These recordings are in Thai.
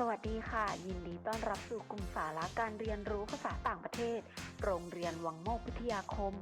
สวัสดีค่ะ ยินดีต้อนรับสู่กลุ่มสาระการเรียนรู้ภาษาต่างประเทศ โรงเรียนวังโมกพิทยาคม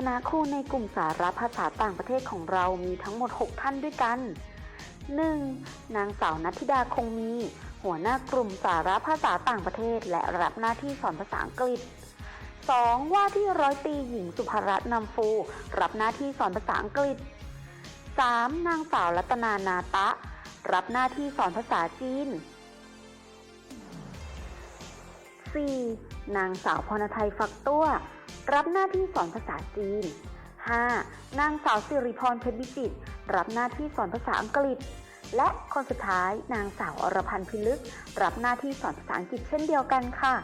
คณะครูในกลุ่มสาระภาษาต่างประเทศของเรามีทั้งหมด 6 ท่านด้วยกัน 1. นางสาวนัทธิดาคงมี หัวหน้ากลุ่มสาระภาษาต่างประเทศ และรับหน้าที่สอนภาษาอังกฤษ 2. ว่าที่ร้อยตีหญิงสุภรัตน์นำฟู รับหน้าที่สอนภาษาอังกฤษ 3. นางสาวรัตนานาตะ รับหน้าที่สอนภาษาจีน 4. นางสาวพรณไทยฟักตัว รับหน้าที่สอนภาษาจีน 5. นางสาวสิริพรเพชรวิจิตรรับหน้าที่สอนภาษาอังกฤษ และคนสุดท้ายนางสาวอรพันธ์พิลึก รับหน้าที่สอนภาษาอังกฤษเช่นเดียวกันค่ะ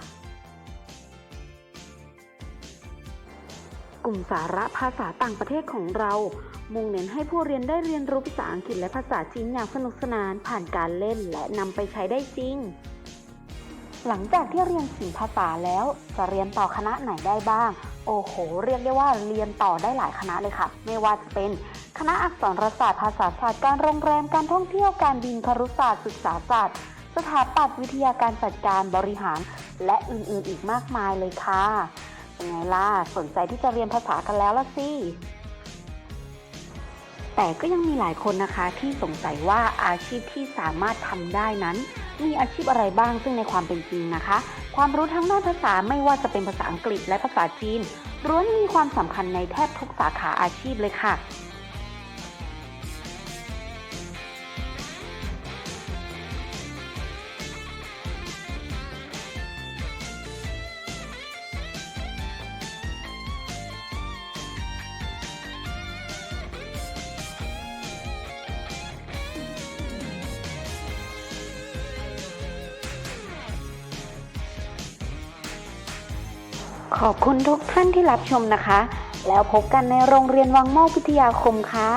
กลุ่มสาระภาษาต่างประเทศของเรามุ่งเน้นให้ผู้เรียนได้เรียนรู้ภาษาอังกฤษและภาษาจีนอย่างสนุกสนานผ่านการเล่นและนำไปใช้ได้จริง หลังจากที่เรียนสี่ภาษาแล้ว จะเรียนต่อคณะไหนได้บ้าง โอ้โห เรียกได้ว่าเรียนต่อได้หลายคณะเลยค่ะ ไม่ว่าจะเป็นคณะอักษรศาสตร์ภาษาศาสตร์การโรงแรมการท่องเที่ยวการบินครุศาสตร์ศึกษาศาสตร์สถาปัตยวิทยาการจัดการบริหาร และอื่นๆอีกมากมายเลยค่ะเป็นไงล่ะสนใจที่จะเรียนภาษากันแล้วละสิ แต่ก็ยังมีหลายคนนะคะที่สงสัยว่าอาชีพที่สามารถทำได้นั้น มีอาชีพอะไรบ้างซึ่งในความเป็นจริงนะคะ ความรู้ทั้งด้านภาษาไม่ว่าจะเป็นภาษาอังกฤษและภาษาจีนล้วนมีความสำคัญในแทบทุกสาขาอาชีพเลยค่ะ ขอบคุณทุกท่านที่รับชมนะคะ แล้วพบกันในโรงเรียนวังโมกพิทยาคมค่ะ